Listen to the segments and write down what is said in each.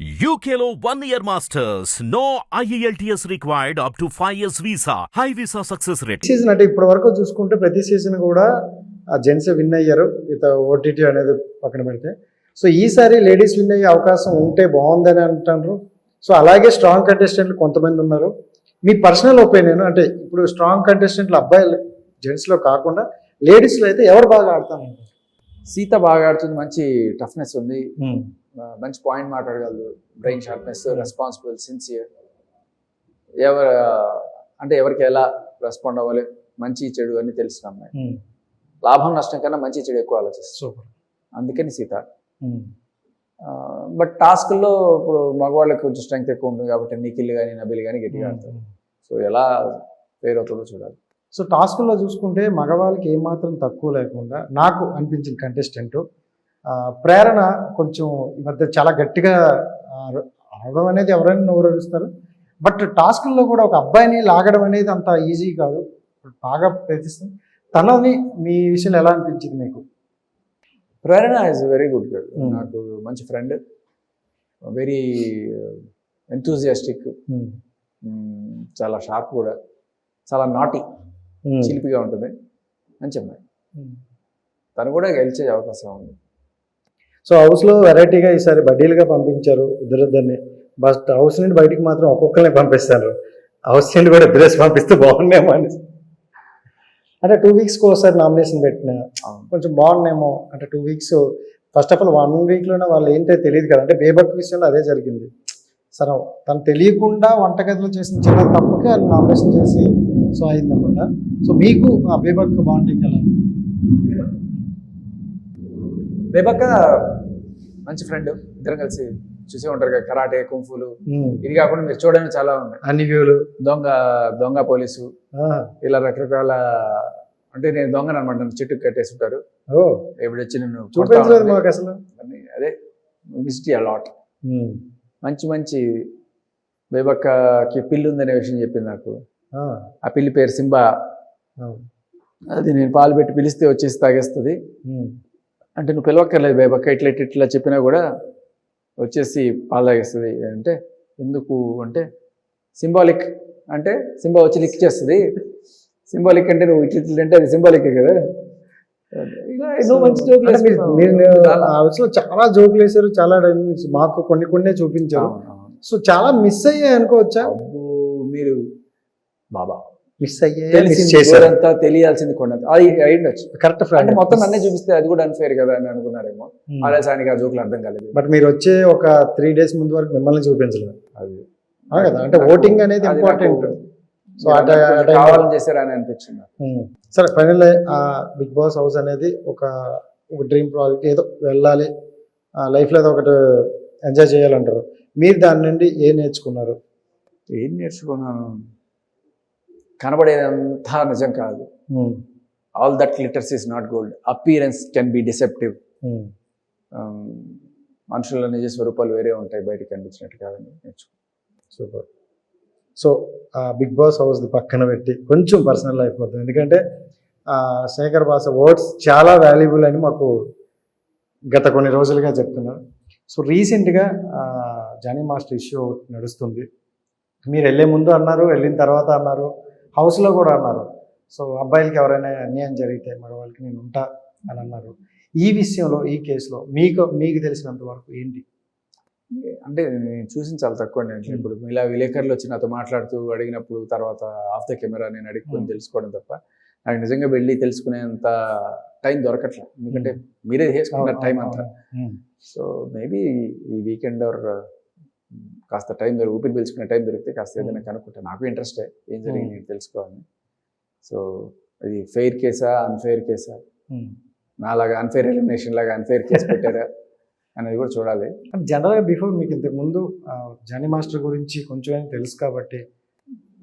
యూకేలో one year masters no IELTS required up to five years visa high visa success rate season అంటే ఇప్పటి వరకు చూసుకుంటే ప్రతి సీజన్ కూడా ఆ జెంట్స్ విన్ అయ్యారు. విత్ ఓటీటీ అనేది పక్కన పెడితే. సో ఈసారి లేడీస్ విన్ అయ్యే అవకాశం ఉంటే బాగుందని అంటారు సో అలాగే స్ట్రాంగ్ కంటెస్టెంట్లు కొంతమంది ఉన్నారు. మీ పర్సనల్ ఒపీనియన్ అంటే ఇప్పుడు స్ట్రాంగ్ కంటెస్టెంట్లు అబ్బాయిలు జెంట్స్లో కాకుండా లేడీస్లో అయితే ఎవరు బాగా ఆడతారు సీత బాగా ఆడుతుంది మంచి టఫ్నెస్ ఉంది. ఆ, మంచి పాయింట్ మాట్లాడగలదు. బ్రెయిన్ షార్ప్నెస్ రెస్పాన్సిబుల్ సిన్సియర్ ఎవరు అంటే ఎవరికి ఎలా రెస్పాండ్ అవ్వాలి మంచి చెడు అని తెలిసిన అమ్మాయి. లాభం నష్టం కన్నా మంచి చెడు ఎక్కువ ఆలోచిస్తుంది. సూపర్ అందుకని సీత. బట్ టాస్క్లో ఇప్పుడు మగవాళ్ళకి కొంచెం స్ట్రెంగ్త్ ఎక్కువ ఉంటుంది కాబట్టి నిఖిల్ కానీ నబిల్ కానీ గట్టిగా ఆడతారు. సో ఎలా ఫెయిర్ అవుతుందో చూడాలి. సో టాస్క్లో చూసుకుంటే మగవాళ్ళకి ఏమాత్రం తక్కువ లేకుండా నాకు అనిపించిన కంటెస్టెంట్ ప్రేరణ కొంచెం ఈ మధ్య చాలా గట్టిగా ఆడడం అనేది ఎవరైనా నోరూరుస్తారు. బట్ టాస్క్లో కూడా ఒక అబ్బాయిని లాగడం అనేది అంత ఈజీ కాదు. బాగా ప్రయత్నిస్తుంది. తనని మీ విషయంలో ఎలా అనిపించింది మీకు? Prerana is very good girl. నాకు మంచి ఫ్రెండ్ వెరీ ఎంతూజియాస్టిక్ చాలా షార్ప్ కూడా. చాలా నాటి చిలిపిగా ఉంటుంది మంచి అమ్మాయి తను కూడా గెలిచే అవకాశం ఉంది. సో హౌస్లో వెరైటీగా ఈసారి బడ్డీలుగా పంపించారు ఇద్దరిద్దరిని. బట్ హౌస్ నుండి బయటికి మాత్రం ఒక్కొక్కరిని పంపిస్తారు. హౌస్ నుండి కూడా ఇద్దరేసి పంపిస్తే బాగుండేమో అని. అంటే టూ వీక్స్కి ఒకసారి నామినేషన్ పెట్టిన. కొంచెం బాగుండేమో అంటే two weeks. First of all one వీక్లోనే వాళ్ళు ఏంటో తెలియదు కదా. అంటే బేబక్ విషయంలో అదే జరిగింది. సరే తను తెలియకుండా వంటగదిలో చేసిన చిన్న తప్పుకి వాళ్ళు నామినేషన్ చేసి సో అయిందన్నమాట. సో మీకు ఆ బేబక్ బాండింగ్ ఎలా? బేబక్క మంచి ఫ్రెండ్ ఇద్దరం కలిసి చూసే ఉంటారు కదా కరాటే కుంఫులు. ఇది కాకుండా మీరు చూడడానికి చాలా ఉన్నాయి. అన్ని వ్యూలు. దొంగ దొంగ పోలీసు. ఇలా రకరకాల అంటే నేను దొంగను అనమాట నన్ను చెట్టుకు కట్టేసి ఉంటారు ఓ ఎప్పుడు వచ్చి నేను అదే మిస్టీ అలాట్ మంచి మంచి బేబక్కకి పిల్లి ఉందనే విషయం చెప్పింది నాకు. ఆ, పిల్లి పేరు సింబా. అది నేను పాలు పెట్టి పిలిస్తే వచ్చేసి తాగేస్తుంది. అంటే నువ్వు పిలవక్కర్లేదు బేబక్క ఇట్లా ఇట్లా ఇట్లా చెప్పినా కూడా వచ్చేసి పాలు తాగేస్తుంది. అంటే ఎందుకు అంటే సింబాలిక్ అంటే సింబా వచ్చి లిక్ చేస్తుంది. సింబాలిక్ అంటే నువ్వు ఇట్లా ఇట్లా అంటే అది సింబాలిక్ కదా. చాలా. జోకులు వేశారు చాలా మాకు కొన్ని కొన్ని చూపించారు. సో చాలా మిస్ అయ్యాయి అనుకోవచ్చా? మీరు బాబా. మిస్ అయ్యే మిస్ తెలిసింది చేశారు? ఊరంతా తెలియాల్సింది కొండంత. అది అయ్యుండొచ్చు. కరెక్ట్ అంటే ఫ్రెండ్ మొత్తం నన్నే చూపిస్తే అది కూడా అన్ఫేర్ కదా అని అనుకున్నారేమో. ఆలస్యానికి ఆ జోకులు అర్థం కాలేదు. బట్ మీరు వచ్చే ఒక త్రీ డేస్ ముందు వరకు మిమ్మల్ని చూపించలేదు. అది. ఆ కదా? అంటే ఓటింగ్ అనేది ఇంపార్టెంట్ సో కావాలని చేశారని అనిపించింది. సరే ఫైనల్ ఆ బిగ్ బాస్ హౌస్ అనేది ఒక ఒక డ్రీమ్ ప్రాజెక్ట్ ఏదో వెళ్ళాలి లైఫ్లో ఏదో ఒకటి ఎంజాయ్ చేయాలంటారు. మీరు దాని నుండి ఏం నేర్చుకున్నారు? ఏం నేర్చుకున్నాను? కనబడేదంతా నిజం కాదు. All that litters is not gold appearance can be deceptive. మనుషుల నిజ స్వరూపాలు వేరే ఉంటాయి బయటకు కనిపించినట్టు కాదని నేర్చుకున్నాను. సూపర్. సో ఆ బిగ్ బాస్ హౌస్ పక్కన పెట్టి కొంచెం పర్సనల్ లైఫ్ అవుతుంది ఎందుకంటే శేఖర్ బాస వర్డ్స్ చాలా వాల్యుబుల్ అని మాకు గత కొన్ని రోజులుగా చెప్తున్నారు సో రీసెంట్గా జానీ మాస్టర్ ఇష్యూ నడుస్తుంది. మీరు వెళ్ళే ముందు అన్నారు వెళ్ళిన తర్వాత అన్నారు హౌస్లో కూడా అన్నారు. సో అబ్బాయిలకి ఎవరైనా అన్యాయం జరిగితే మగవాళ్ళకి నేను ఉంటా అని అన్నారు. ఈ విషయంలో ఈ కేసులో మీకు మీకు తెలిసినంత వరకు ఏంటి? అంటే నేను చూసిన చాలా తక్కువ నేను. ఇప్పుడు ఇలా విలేకరులు వచ్చి నాతో మాట్లాడుతూ అడిగినప్పుడు తర్వాత ఆఫ్ ద కెమెరా నేను Hmm. తెలుసుకోవడం తప్ప నాకు నిజంగా వెళ్ళి తెలుసుకునేంత టైం దొరకట్లేదు ఎందుకంటే మీరే చేసుకున్నారు టైం అంతా. సో మేబీ ఈ వీకెండ్ ఆర్ కాస్త టైం దొరికి ఊపిరి పీల్చుకునే టైం దొరికితే కాస్త ఏదైనా కనుక్కుంటా. నాకు ఇంట్రెస్టే ఏం జరిగింది నేను తెలుసుకోవాలని సో ఇది ఫెయిర్ కేసా అన్ఫెయిర్ కేసా. నాలాగా అన్ఫెయిర్ ఎలిమినేషన్ లాగా అన్ఫెయిర్ కేసు పెట్టారా? అనేది కూడా చూడాలి. అంటే జనరల్గా బిఫోర్ మీకు ఇంతకు ముందు జానీ మాస్టర్ గురించి కొంచెం తెలుసు కాబట్టి.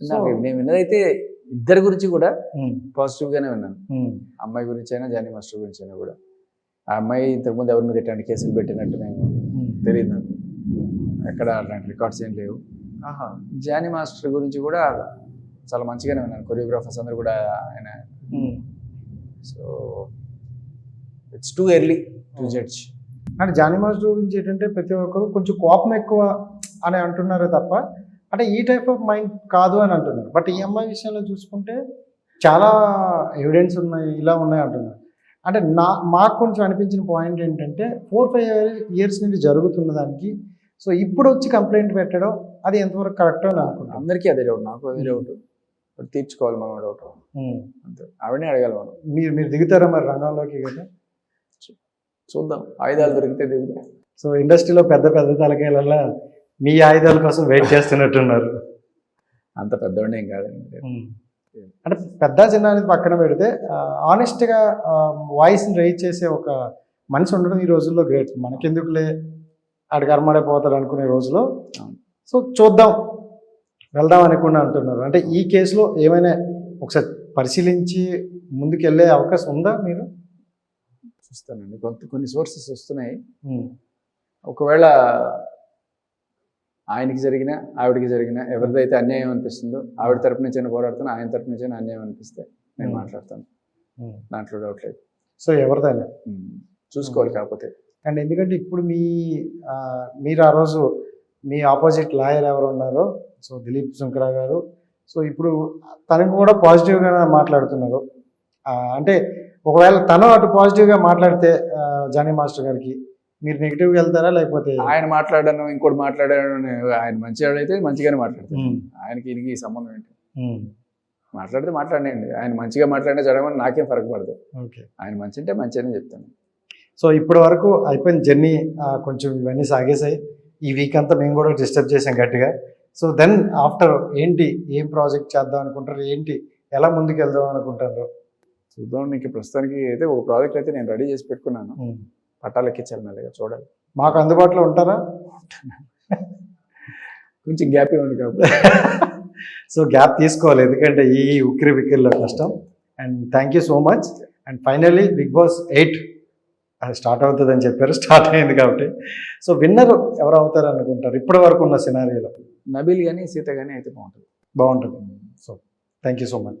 నాకు నేను విన్నదైతే ఇద్దరి గురించి కూడా ఉమ్, పాజిటివ్ గానే విన్నాను అమ్మాయి గురించి అయినా జానీ మాస్టర్ గురించి అయినా కూడా. ఆ అమ్మాయి ఇంతకుముందు ఎవరి మీద ఎట్లాంటి కేసులు పెట్టినట్టు నేను. తెలియదు నాకు. ఎక్కడ అలాంటి రికార్డ్స్ ఏం లేవు. ఆహా. జానీ మాస్టర్ గురించి కూడా చాలా మంచిగానే విన్నాను. కొరియోగ్రాఫర్స్ అందరూ కూడా ఆయన. So it's too early to judge అంటే జానీ మాస్టర్ గురించి ఏంటంటే ప్రతి ఒక్కరు కొంచెం కోపం ఎక్కువ అని అంటున్నారు తప్ప అంటే ఈ టైప్ ఆఫ్ మైండ్ కాదు అని అంటున్నారు. బట్ ఈ అమ్మాయి విషయంలో చూసుకుంటే చాలా ఎవిడెన్స్ ఉన్నాయి ఇలా ఉన్నాయి అంటున్నారు. అంటే నా మాకు కొంచెం అనిపించిన పాయింట్ ఏంటంటే ఫోర్ ఫైవ్ ఇయర్స్ నుండి జరుగుతున్న దానికి సో ఇప్పుడు వచ్చి కంప్లైంట్ పెట్టడం అది ఎంతవరకు కరెక్ట్ అని అనుకుంటాం అందరికీ అదే డౌట్ నాకు అదే డౌట్ తీర్చుకోవాలి మనం డౌట్ అంతే. ఆవిడనే అడగాలి మనం. మీరు మీరు దిగుతారా మరి రంగంలోకి కదా చూద్దాం. ఆయుధాలు దొరికితే దిగుతాం సో ఇండస్ట్రీలో పెద్ద పెద్ద తలకాయలల్లా మీ ఆయుధాల కోసం వెయిట్ చేస్తున్నట్టున్నారు. అంత పెద్దవాడిని ఏం కాదండి. అంటే పెద్ద చిన్న అనేది పక్కన పెడితే ఆనెస్ట్గా వాయిస్ని రైజ్ చేసే ఒక మనిషి ఉండడం ఈ రోజుల్లో గ్రేట్ మనకెందుకులే ఆడికి అరమడే పోతాడు అనుకునే రోజులో. సో చూద్దాం. వెళ్దాం అనుకుని అంటున్నారు. అంటే ఈ కేసులో ఏమైనా ఒకసారి పరిశీలించి ముందుకెళ్ళే అవకాశం ఉందా మీరు? చూస్తానండి కొంత కొన్ని సోర్సెస్ వస్తున్నాయి. ఒకవేళ ఆయనకి జరిగిన ఆవిడకి జరిగిన ఎవరిదైతే అన్యాయం అనిపిస్తుందో ఆవిడ తరపు నుంచి అయినా పోరాడుతాను ఆయన తరపు నుంచి అయినా అన్యాయం అనిపిస్తే నేను. మాట్లాడతాను. దాంట్లో డౌట్ లేదు సో ఎవరిదైనా. చూసుకోవాలి కాకపోతే అండ్ ఎందుకంటే ఇప్పుడు మీ మీరు ఆ రోజు మీ ఆపోజిట్ లాయర్ ఎవరు ఉన్నారో సో దిలీప్ శంకరా గారు సో ఇప్పుడు తనకు కూడా పాజిటివ్గా మాట్లాడుతున్నారు అంటే ఒకవేళ తను అటు పాజిటివ్గా మాట్లాడితే జానీ మాస్టర్ గారికి మీరు నెగిటివ్గా వెళ్తారా లేకపోతే? ఆయన మాట్లాడాను ఇంకోటి మాట్లాడాను ఆయన మంచివాడైతే మంచిగానే మాట్లాడతాను ఆయనకి ఈయనకి ఈ సంబంధం ఏంటి? మాట్లాడితే మాట్లాడండి ఆయన మంచిగా మాట్లాడినా జరగమని నాకేం ఫరక పడదు. ఓకే. ఆయన మంచి అంటే మంచి అని చెప్తాను. సో ఇప్పటి వరకు అయిపోయిన జర్నీ కొంచెం ఇవన్నీ సాగేసాయి ఈ వీక్ అంతా మేము కూడా డిస్టర్బ్ చేసాం గట్టిగా. సో దెన్ ఆఫ్టర్ ఏంటి? ఏం ప్రాజెక్ట్ చేద్దాం అనుకుంటారు ఏంటి? ఎలా ముందుకు వెళ్దాం అనుకుంటారు చూద్దాం. నీకు ప్రస్తుతానికి అయితే ఒక ప్రాజెక్ట్ అయితే నేను రెడీ చేసి పెట్టుకున్నాను. పట్టాలు ఎక్కించాలి మెల్లగా చూడాలి. మాకు అందుబాటులో ఉంటారా? కొంచెం గ్యాప్ ఇవ్వండి కాబట్టి. సో గ్యాప్ తీసుకోవాలి. ఎందుకంటే ఈ ఉక్కిరి బిక్కిరిలో కష్టం. And thank you so much and finally Bigg Boss eight అది స్టార్ట్ అవుతుంది అని చెప్పారు. స్టార్ట్ అయింది కాబట్టి. సో విన్నర్ ఎవరు అవుతారు అనుకుంటారు? ఇప్పటి వరకు ఉన్న సినారియోలో నబీల్ కానీ సీత కానీ అయితే బాగుంటుంది. బాగుంటుంది. So thank you so much